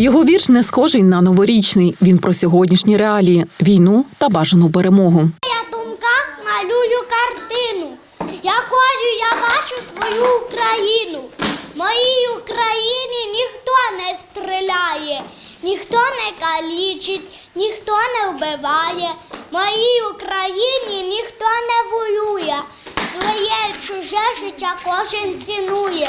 Його вірш не схожий на новорічний. Він про сьогоднішні реалії, війну та бажану перемогу. Я думка малюю картину, якою я бачу свою Україну. Моїй Україні ніхто не стріляє, ніхто не калічить, ніхто не вбиває. Моїй Україні ніхто не воює. Своє чуже життя кожен цінує.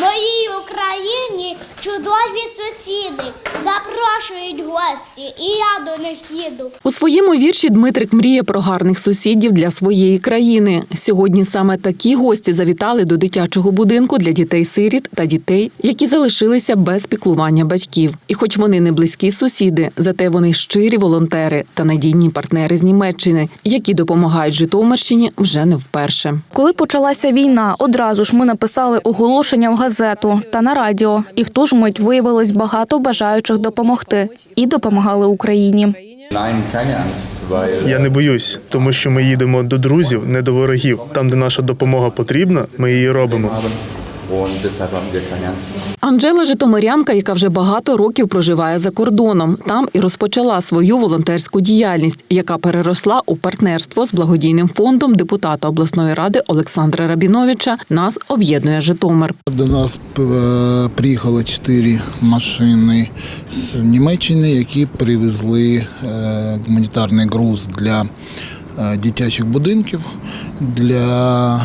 Моїй Україні чудові сусіди запрошують гості, і я до них їду. У своєму вірші Дмитрик мріє про гарних сусідів для своєї країни. Сьогодні саме такі гості завітали до дитячого будинку для дітей-сиріт та дітей, які залишилися без піклування батьків. І хоч вони не близькі сусіди, зате вони щирі волонтери та надійні партнери з Німеччини, які допомагають Житомирщині вже не вперше. Коли почалася війна, одразу ж ми написали оголошення в газету та на радіо, і в ту ж мить виявилось багато бажаючих допомогти і допомагали Україні. Я не боюсь, тому що ми їдемо до друзів, не до ворогів. Там, де наша допомога потрібна, ми її робимо. Und deshalb haben wir keine Angst. Анжела Житомирянка, яка вже багато років проживає за кордоном, там і розпочала свою волонтерську діяльність, яка переросла у партнерство з благодійним фондом депутата обласної ради Олександра Рабіновича. Нас об'єднує Житомир. До нас е, приїхало чотири машини з Німеччини, які привезли е, гуманітарний груз для е, дитячих будинків, для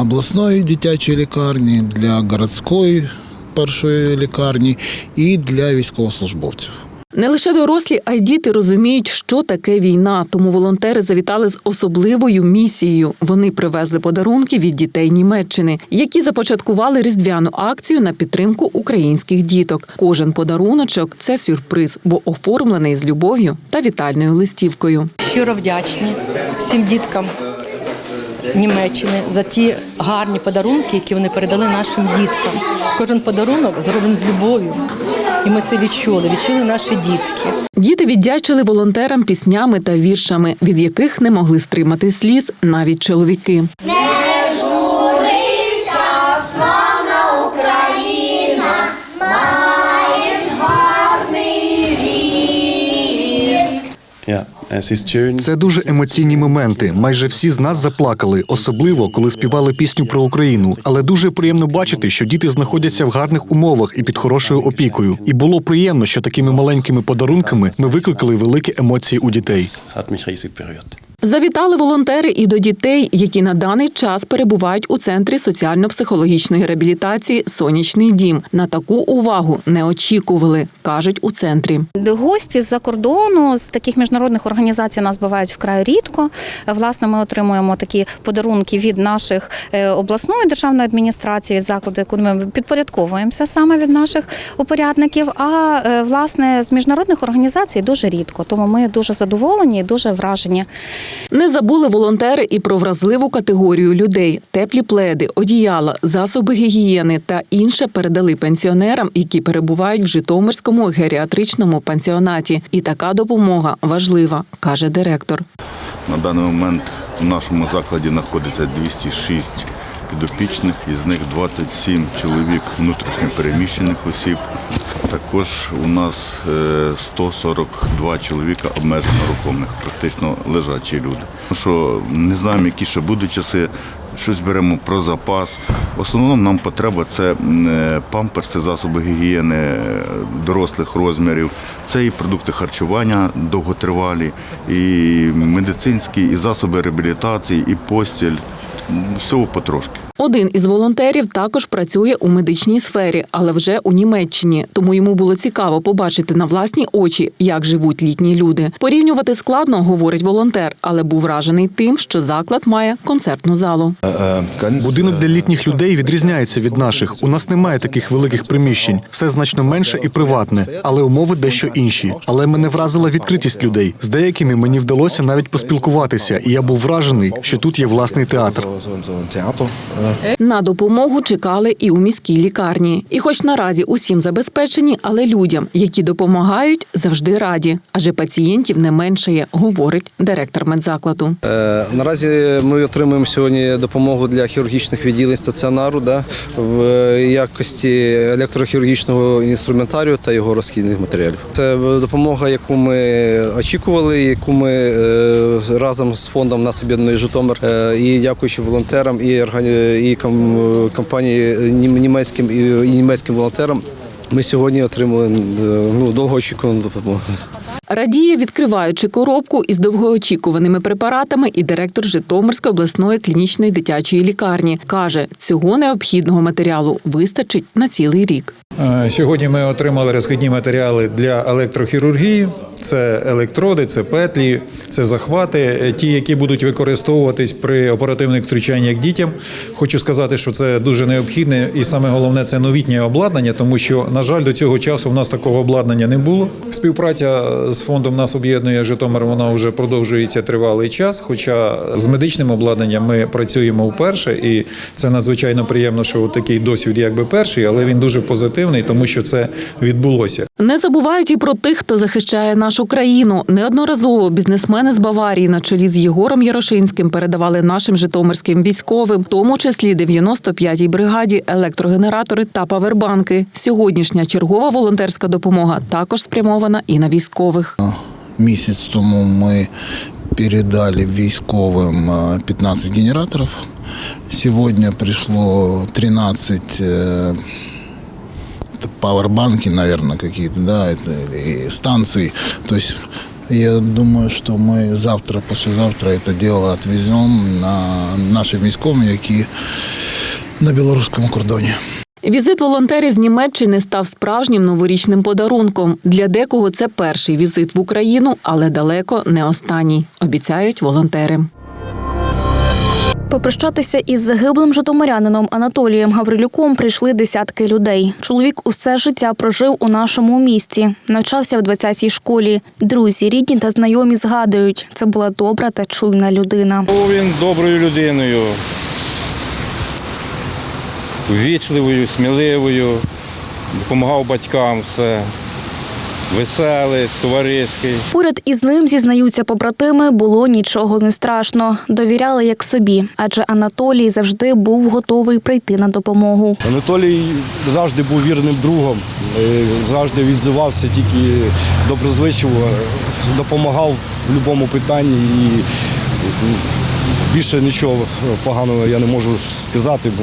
обласної дитячої лікарні, для городської першої лікарні і для військовослужбовців. Не лише дорослі, а й діти розуміють, що таке війна. Тому волонтери завітали з особливою місією. Вони привезли подарунки від дітей Німеччини, які започаткували різдвяну акцію на підтримку українських діток. Кожен подаруночок це сюрприз, бо оформлений з любов'ю та вітальною листівкою. щиро вдячні всім діткам Німеччини за ті гарні подарунки, які вони передали нашим діткам. Кожен подарунок зроблений з любов'ю. І ми це відчули, відчули наші дітки. Діти віддячили волонтерам піснями та віршами, від яких не могли стримати сліз навіть чоловіки. Це дуже емоційні моменти. Майже всі з нас заплакали, особливо коли співали пісню про Україну. Але дуже приємно бачити, що діти знаходяться в гарних умовах і під хорошою опікою. І було приємно, що такими маленькими подарунками ми викликали великі емоції у дітей. Завітали волонтери і до дітей, які на даний час перебувають у центрі соціально-психологічної реабілітації Сонячний дім. На таку увагу не очікували, кажуть у центрі. Гості з-за кордону з таких міжнародних організацій нас бувають вкрай рідко. Власне, ми отримуємо такі подарунки від наших е, обласної державної адміністрації, від закладу, яку ми підпорядковуємося саме від наших упорядників. А е, власне з міжнародних організацій дуже рідко. Тому ми дуже задоволені і дуже вражені. Не забули волонтери і про вразливу категорію людей: теплі пледи, одіяла, засоби гігієни та інше передали пенсіонерам, які перебувають в Житомирському геріатричному пансіонаті. І така допомога важлива, каже директор. На даний момент у нашому закладі знаходиться 206 підопічних, із них 27 чоловік внутрішньопереміщених осіб. Також у нас е, 142 чоловіка обмежено рухомих, практично лежачі люди. Що не знаємо, які ще будуть часи. Щось беремо про запас. В основному нам потреба це е, памперси, засоби гігієни е, дорослих розмірів, це і продукти харчування довготривалі, і медицинські, і засоби реабілітації, і постіль. Всього потрошки. Один із волонтерів також працює у медичній сфері, але вже у Німеччині. Тому йому було цікаво побачити на власні очі, як живуть літні люди. Порівнювати складно, говорить волонтер, але був вражений тим, що заклад має концертну залу. Будинок для літніх людей відрізняється від наших. У нас немає таких великих приміщень. Все значно менше і приватне, але умови дещо інші. Але мене вразила відкритість людей. З деякими мені вдалося навіть поспілкуватися, і я був вражений, що тут є власний театр. На допомогу чекали і у міській лікарні. І, хоч наразі усім забезпечені, але людям, які допомагають, завжди раді, адже пацієнтів не меншає, говорить директор медзакладу. Е, Наразі ми отримуємо сьогодні допомогу для хірургічних відділень стаціонару да, в якості електрохірургічного інструментарію та його розхідних матеріалів. Це допомога, яку ми очікували, яку ми е, разом з фондом нас об'єднаний Житомир е, і дякуючи волонтерам і, органі- і компанії німецьким і, німецьким волонтерам. Ми сьогодні отримали е, ну, довгоочікувану допомогу. Радіє, відкриваючи коробку із довгоочікуваними препаратами, і директор Житомирської обласної клінічної дитячої лікарні каже, цього необхідного матеріалу вистачить на цілий рік. Е, Сьогодні ми отримали розхідні матеріали для електрохірургії. Це електроди, це петлі, це захвати, е, ті, які будуть використовуватись при оперативних втручаннях дітям. Хочу сказати, що це дуже необхідне, і саме головне це новітнє обладнання, тому що, на жаль, до цього часу в нас такого обладнання не було. Співпраця з фондом нас об'єднує Житомир. Вона вже продовжується тривалий час. Хоча з медичним обладнанням ми працюємо вперше, і це надзвичайно приємно, що такий досвід якби перший, але він дуже позитивний, тому що це відбулося. Не забувають і про тих, хто захищає нашу країну. Неодноразово бізнесмени з Баварії на чолі з Єгором Ярошинським передавали нашим житомирським військовим, в тому числі 95-й бригаді, електрогенератори та павербанки. Сьогоднішня чергова волонтерська допомога також спрямована і на військових Місяць тому ми передали військовим е, 15 генераторів. Сьогодні прийшло 13 е, это пауэрбанки, наверное, какие-то, да, это, и станции. То есть я думаю, что мы завтра, послезавтра это дело отвезем на наші військові, які на білоруському кордоні. Візит волонтерів з Німеччини став справжнім новорічним подарунком. Для декого це перший візит в Україну, але далеко не останній, обіцяють волонтери. Попрощатися із загиблим житомирянином Анатолієм Гаврилюком прийшли десятки людей. Чоловік усе життя прожив у нашому місті, навчався в 20-й школі. Друзі, рідні та знайомі згадують, це була добра та чуйна людина. Був він доброю людиною, ввічливою, сміливою, допомагав батькам все, веселий, товариський. Поряд із ним зізнаються побратими, було нічого не страшно. Довіряли як собі, адже Анатолій завжди був готовий прийти на допомогу. Анатолій завжди був вірним другом, е, завжди відзивався тільки доброзичливо, допомагав в будь-якому питанні і більше нічого поганого я не можу сказати. бо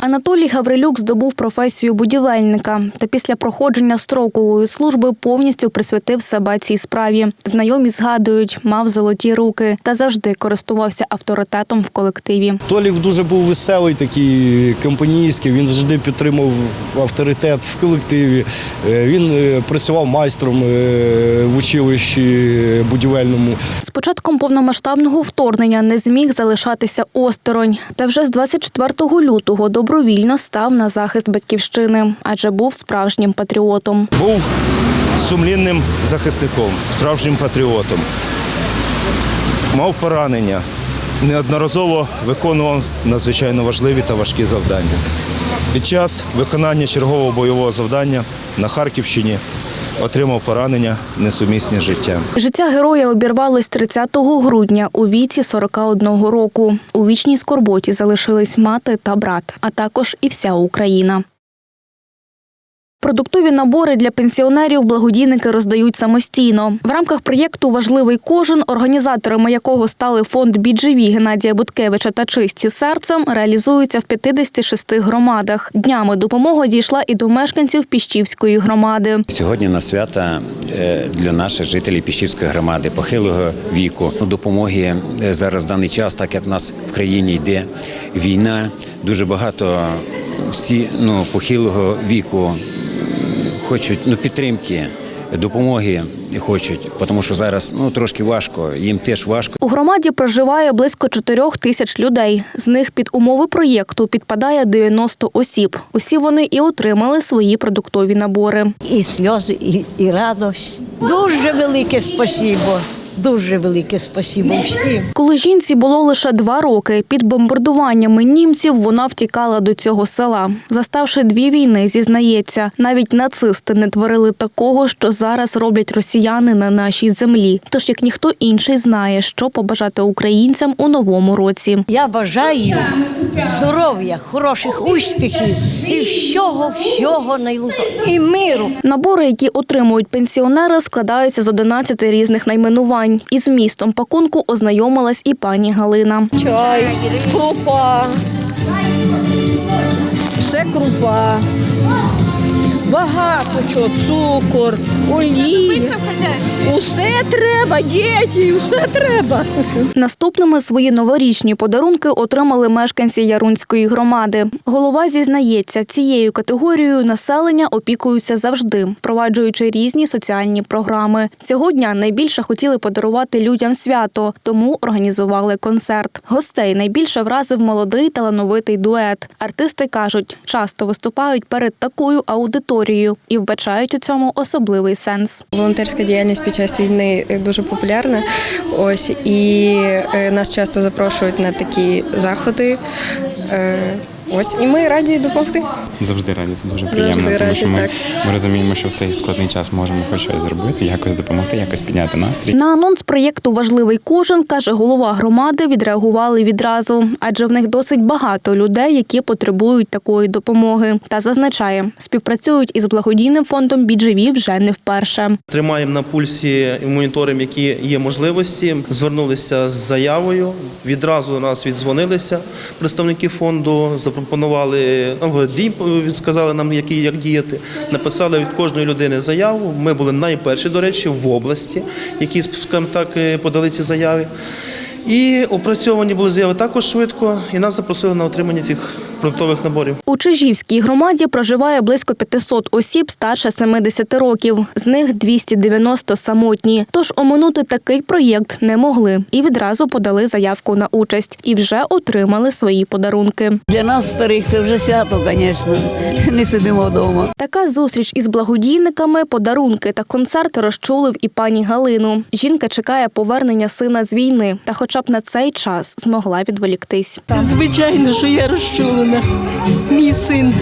Анатолій Гаврилюк здобув професію будівельника та після проходження строкової служби повністю присвятив себе цій справі. Знайомі згадують, мав золоті руки та завжди користувався авторитетом в колективі. Толік дуже був веселий, такий компанійський, він завжди підтримав авторитет в колективі. Е, Він е, працював майстром е, в училищі будівельному. З початком повномасштабного вторгнення не зміг залишатися осторонь. Та вже з 24 лютого добровільно став на захист батьківщини, адже був справжнім патріотом. Був сумлінним захисником, справжнім патріотом. Мав поранення, неодноразово виконував надзвичайно важливі та важкі завдання. Під час виконання чергового бойового завдання на Харківщині отримав поранення несумісні з життям. Життя героя обірвалось 30 грудня у віці 41 року. У вічній скорботі залишились мати та брат, а також і вся Україна. Продуктові набори для пенсіонерів благодійники роздають самостійно. В рамках проєкту Важливий кожен, організаторами якого стали фонд «BGV» Геннадія Буткевича та чисті серцем, реалізуються в 56 громадах. Днями допомога дійшла і до мешканців Піщівської громади. Сьогодні на свята е, для наших жителів Піщівської громади похилого віку допомоги е, зараз в даний час, так як в нас в країні йде війна, дуже багато всі ну похилого віку хочуть ну підтримки, допомоги хочуть, тому що зараз ну трошки важко, їм теж важко. У громаді проживає близько 4 тисяч людей. З них під умови проєкту підпадає 90 осіб. Усі вони і отримали свої продуктові набори. І сльози, і, і радость. Дуже велике спасибо. Дуже велике спасибо всім. Коли жінці було лише два роки, під бомбардуваннями німців вона втікала до цього села. Заставши дві війни, зізнається, навіть нацисти не творили такого, що зараз роблять росіяни на нашій землі. Тож як ніхто інший знає, що побажати українцям у новому році. Я бажаю здоров'я, хороших успіхів і всього, всього найлучшого. І миру. Набори, які отримують пенсіонери, складаються з 11 різних найменувань. Із містом пакунку ознайомилась і пані Галина. Чай, крупа. Все крупа. Багато чого, цукор, олія. Усе треба, діти, усе треба. Наступними свої новорічні подарунки отримали мешканці Ярунської громади. Голова зізнається, цією категорією населення опікуються завжди, впроваджуючи різні соціальні програми. Цього дня найбільше хотіли подарувати людям свято, тому організували концерт. Гостей найбільше вразив молодий талановитий дует. Артисти кажуть, часто виступають перед такою аудиторією і вбачають у цьому особливий сенс. Волонтерська діяльність під час війни дуже популярна. Ось і е, нас часто запрошують на такі заходи. Ось і ми раді допомогти. Завжди раді, це дуже приємно, Завжди тому раді, що ми, так. ми розуміємо, що в цей складний час можемо хоч щось зробити, якось допомогти, якось підняти настрій. На анонс проєкту Важливий кожен каже голова громади. Відреагували відразу, адже в них досить багато людей, які потребують такої допомоги. Та зазначає, співпрацюють із благодійним фондом «Біджеві» вже не вперше. Тримаємо на пульсі і моніторимо, які є можливості. Звернулися з заявою. Відразу до нас віддзвонилися представники фонду, запропонували алгоритм, сказали нам, які як діяти. Написали від кожної людини заяву. Ми були найперші, до речі, в області, які скажімо так е, подали ці заяви. І опрацьовані були заяви також швидко, і нас запросили на отримання цих продуктових наборів. У Чижівській громаді проживає близько 500 осіб старше 70 років. З них 290 самотні. Тож оминути такий проєкт не могли і відразу подали заявку на участь і вже отримали свої подарунки. Для нас старих це вже свято, звісно. Не сидимо вдома. Така зустріч із благодійниками, подарунки та концерт розчулив і пані Галину. Жінка чекає повернення сина з війни, та, хоча б на цей час, змогла відволіктись. Звичайно, що я розчулена. Мій син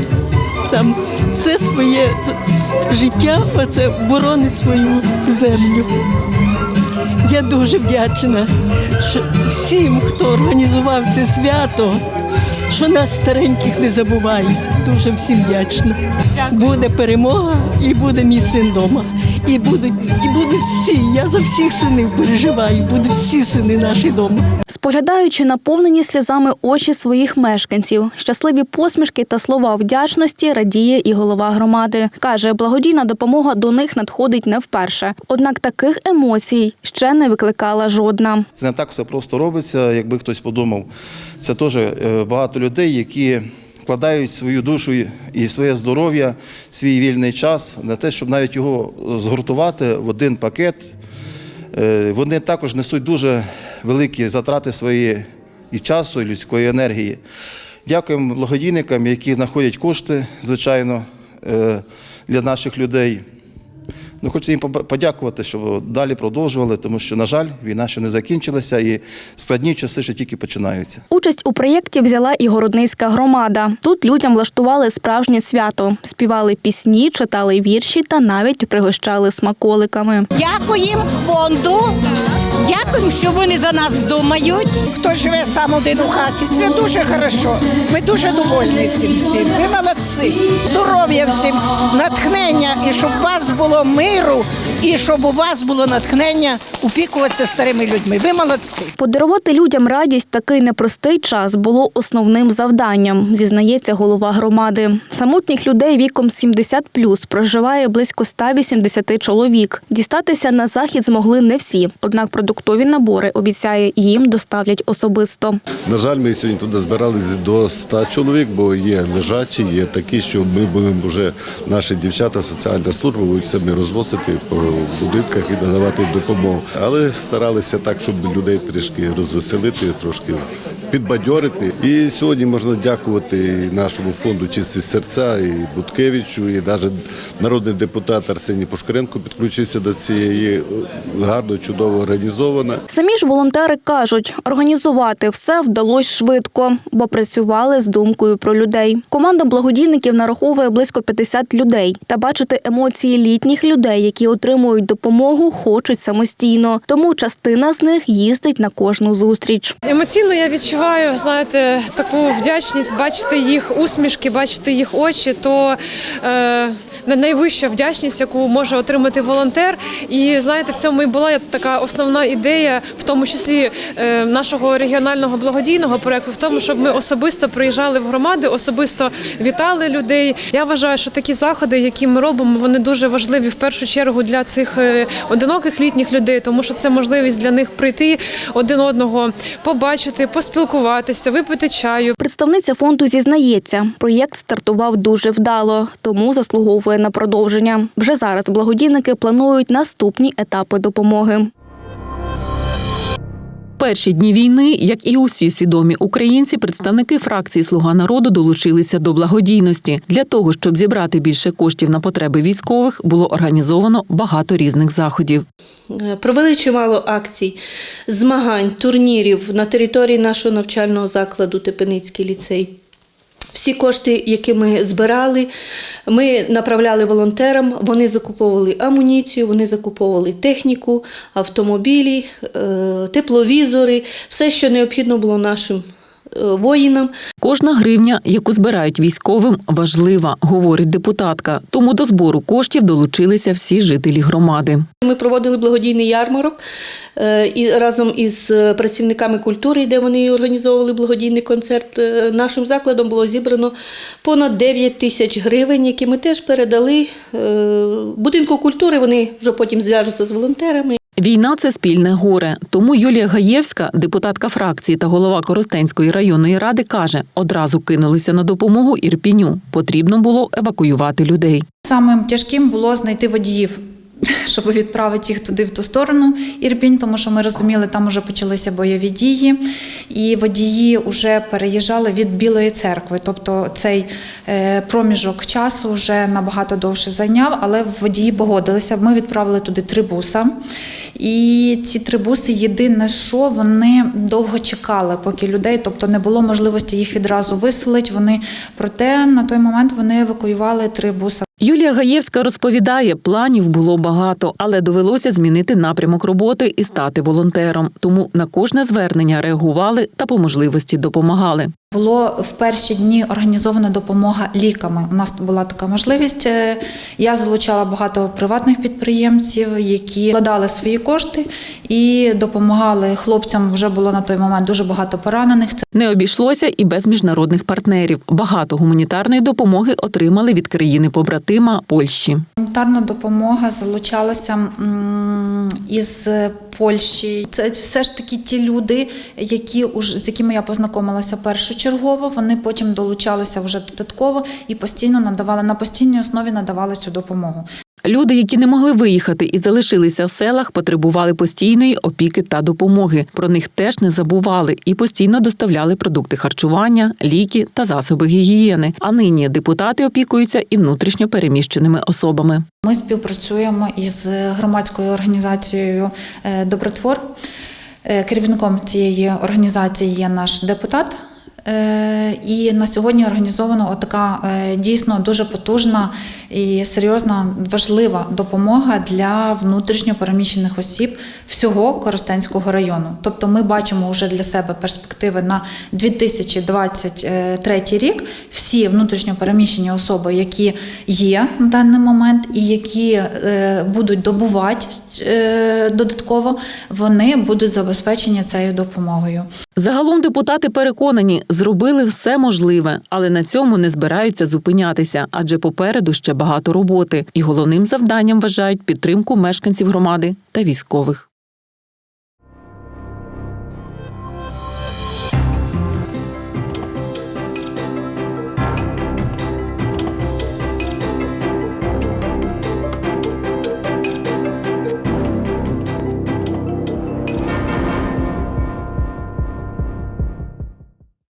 там все своє життя оце боронить свою землю. Я дуже вдячна всім, хто організував це свято, що нас стареньких не забувають. Дуже всім вдячна. Буде перемога і буде мій син вдома. І будуть, і будуть всі. Я за всіх синів переживаю. Будуть всі сини наші вдома. Споглядаючи наповнені сльозами очі своїх мешканців, щасливі посмішки та слова вдячності радіє і голова громади. Каже, благодійна допомога до них надходить не вперше. Однак таких емоцій ще не викликала жодна. Це не так все просто робиться, якби хтось подумав. Це теж е, багато людей, які вкладають свою душу і своє здоров'я, свій вільний час на те, щоб навіть його згуртувати в один пакет. Е, Вони також несуть дуже великі затрати свої і часу, і людської енергії. Дякуємо благодійникам, які знаходять кошти, звичайно, е, для наших людей. Ну, хочу їм подякувати, що далі продовжували, тому що, на жаль, війна ще не закінчилася і складні часи ще тільки починаються. Участь у проєкті взяла і городницька громада. Тут людям влаштували справжнє свято, співали пісні, читали вірші та навіть пригощали смаколиками. Дякуємо фонду. Дякуємо, що вони за нас думають. Хто живе сам один у хаті, це дуже хорошо. Ми дуже довольні цим всім. Ви молодці. Здоров'я всім, натхнення, і щоб у вас було миру, і щоб у вас було натхнення опікуватися старими людьми. Ви молодці. Подарувати людям радість такий непростий час було основним завданням, зізнається голова громади. Самотніх людей віком 70 проживає близько 180 чоловік. Дістатися на захід змогли не всі, однак продуктові набори обіцяє їм доставлять особисто. На жаль, ми сьогодні туди збирали до 100 чоловік, бо є лежачі, є такі, що ми будемо вже наші дівчата, соціальна служба будуть самі розвозити по будинках і надавати допомогу. Але старалися так, щоб людей трішки розвеселити, трошки підбадьорити. І сьогодні можна дякувати нашому фонду Чисті серця і Буткевичу, і навіть народний депутат Арсеній Пушкаренко підключився до цієї е, гарно, чудово організовано. Самі ж волонтери кажуть, організувати все вдалося швидко, бо працювали з думкою про людей. Команда благодійників нараховує близько 50 людей. Та бачити емоції літніх людей, які отримують допомогу, хочуть самостійно. Тому частина з них їздить на кожну зустріч. Емоційно я відчуваю, знаєте, таку вдячність бачити їх усмішки, бачити їх очі. То е, найвища вдячність, яку може отримати волонтер. І знаєте, в цьому і була така основна ідея, в тому числі е, нашого регіонального благодійного проекту, в тому, щоб ми особисто приїжджали в громади, особисто вітали людей. Я вважаю, що такі заходи, які ми робимо, вони дуже важливі в першу чергу для цих е, одиноких літніх людей, тому що це можливість для них прийти один одного, побачити, поспілкуватися, випити чаю. Представниця фонду зізнається, проєкт стартував дуже вдало, тому заслуговує на продовження. Вже зараз благодійники планують наступні етапи допомоги. Перші дні війни, як і усі свідомі українці, представники фракції Слуга народу долучилися до благодійності. Для того щоб зібрати більше коштів на потреби військових, було організовано багато різних заходів. Е, Провели чимало акцій, змагань, турнірів на території нашого навчального закладу Тепеницький ліцей. Всі кошти, які ми збирали, ми направляли волонтерам. Вони закуповували амуніцію, вони закуповували техніку, автомобілі, е, тепловізори, все, що необхідно було нашим воїнам. Кожна гривня, яку збирають військовим, важлива, говорить депутатка. Тому до збору коштів долучилися всі жителі громади. Ми проводили благодійний ярмарок е, і разом із е, працівниками культури, де вони організовували благодійний концерт. е, Нашим закладом було зібрано понад 9 тисяч гривень, які ми теж передали е, будинку культури. Вони вже потім зв'яжуться з волонтерами. Війна це спільне горе. Тому Юлія Гаєвська, депутатка фракції та голова Коростенської районної ради, каже: одразу кинулися на допомогу Ірпіню. Потрібно було евакуювати людей. Самим тяжким було знайти водіїв, щоб відправити їх туди в ту сторону Ірпінь, тому що ми розуміли, там вже почалися бойові дії, і водії вже переїжджали від Білої церкви. Тобто цей е, проміжок часу вже набагато довше зайняв, але водії погодилися. Ми відправили туди три буса. І ці три буси, єдине, що вони довго чекали, поки людей, тобто не було можливості їх відразу виселити. Вони проте на той момент вони евакуювали три буса. Юлія Гаєвська розповідає, планів було багато, але довелося змінити напрямок роботи і стати волонтером. Тому на кожне звернення реагували та по можливості допомагали. Було в перші дні організована допомога ліками. У нас була така можливість. Е, Я залучала багато приватних підприємців, які вкладали свої кошти і допомагали хлопцям. Вже було на той момент дуже багато поранених. Це Не обійшлося і без міжнародних партнерів. Багато гуманітарної допомоги отримали від країни побратима Польщі. Гуманітарна допомога залучалася із Польщі. Це все ж таки ті люди, які з якими я познайомилася першочергово. Вони потім долучалися вже додатково і постійно надавали на постійній основі надавали цю допомогу. Люди, які не могли виїхати і залишилися в селах, потребували постійної опіки та допомоги. Про них теж не забували і постійно доставляли продукти харчування, ліки та засоби гігієни. А нині депутати опікуються і внутрішньо переміщеними особами. Ми співпрацюємо із громадською організацією е, Добротвор. Е, Керівником цієї організації є наш депутат. Е, І на сьогодні організована така е, дійсно дуже потужна і серйозна важлива допомога для внутрішньо переміщених осіб всього Коростенського району. Тобто ми бачимо вже для себе перспективи на 2023 рік. Всі внутрішньо переміщені особи, які є на даний момент, і які е, будуть добувати е, додатково, вони будуть забезпечені цією допомогою. Загалом депутати переконані, зробили все можливе, але на цьому не збираються зупинятися, адже попереду ще багато роботи. І головним завданням вважають підтримку мешканців громади та військових.